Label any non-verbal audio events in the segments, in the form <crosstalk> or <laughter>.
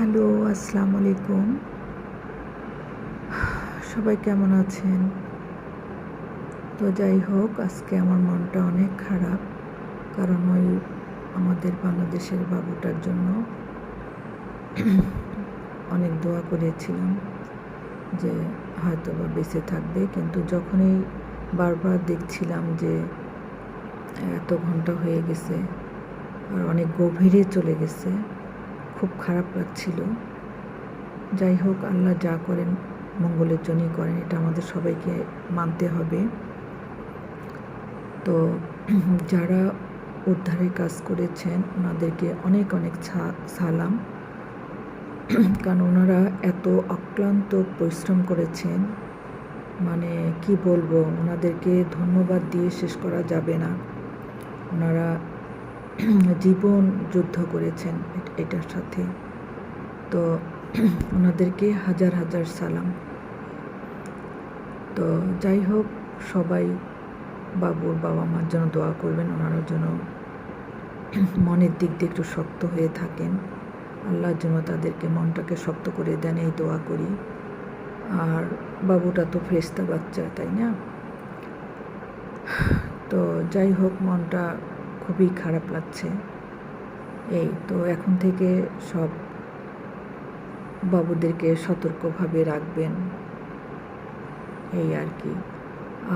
Hello, আসসালামু আলাইকুম। সবাই কেমন আছেন? তো যাই হোক, আজকে আমার মনটা অনেক খারাপ, কারণ ওই আমাদের বাংলাদেশের বাবুটার জন্য অনেক দোয়া করেছিলাম যে হয়তো বা বেঁচে থাকবে। কিন্তু যখনই বারবার দেখছিলাম যে এত ঘণ্টা হয়ে গেছে আর অনেক গভীরে চলে গেছে খুব খারাপ লাগছিল। যাই হোক, আল্লাহ যা করেন মঙ্গলের জন্যই করেন, এটা আমাদের সবাইকে মানতে হবে। তো <clears throat> যারা উদ্ধারের কাজ করেছেন, ওনাদেরকে অনেক অনেক সালাম। <clears throat> কারণ ওনারা এত অক্লান্ত পরিশ্রম করেছেন মানে কি বলব, ওনাদেরকে ধন্যবাদ দিয়ে শেষ করা যাবে না। ওনারা <clears throat> জীবন যুদ্ধ করেছেন এটার সাথে। তো <clears throat> ওনাদেরকে হাজার হাজার সালাম। তো যাই হোক, সবাই বাবুর বাবা মার জন্য দোয়া করবেন, ওনারা জন্য <clears throat> মনের দিক দিয়ে একটু শক্ত হয়ে থাকেন। আল্লাহর জন্য তাদেরকে মনটাকে শক্ত করে দেন, এই দোয়া করি। আর বাবুটা তো ফ্রেস্তা বাচ্চা, তাই না? তো যাই হোক, মনটা খুবই খারাপ লাগছে। এই তো এখন থেকে সব বাবুদেরকে সতর্কভাবে রাখবেন। এই আর কি।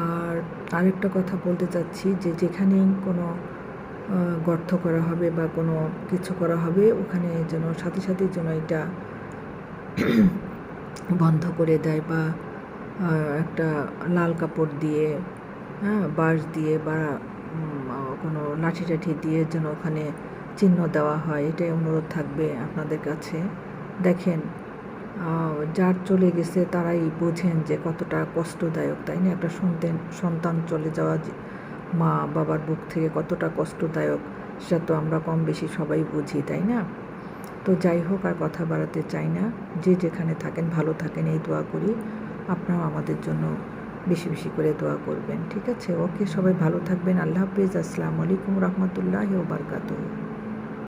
আর আরেকটা কথা বলতে চাচ্ছি যে যেখানেই কোনো গর্ত করা হবে বা কোনো কিছু করা হবে, ওখানে যেন সাথে সাথে যেন এটা <clears throat> বন্ধ করে দেয় বা একটা লাল কাপড় দিয়ে হ্যাঁ বাঁশ দিয়ে বা কোনো লাঠি টাঠি দিয়ে যেন ওখানে চিহ্ন দেওয়া হয়, এটাই অনুরোধ থাকবে আপনাদের কাছে। দেখেন যার চলে গেছে তারাই বোঝেন যে কতটা কষ্টদায়ক, তাই না? একটা সন্তান সন্তান চলে যাওয়া মা বাবার বুক থেকে কতটা কষ্টদায়ক, সেটা তো আমরা কম বেশি সবাই বুঝি, তাই না? তো যাই হোক, আর কথা বাড়াতে চাই না। যে যেখানে থাকেন, ভালো থাকেন, এই দোয়া করি। আপনারাও আমাদের জন্য বেশি বেশি করে দোয়া করবেন। ঠিক আছে? ওকে সবাই ভালো থাকবেন। আল্লাহ হাফিজ। আসসালামু আলাইকুম রহমতুল্লাহ বারকাতুহ।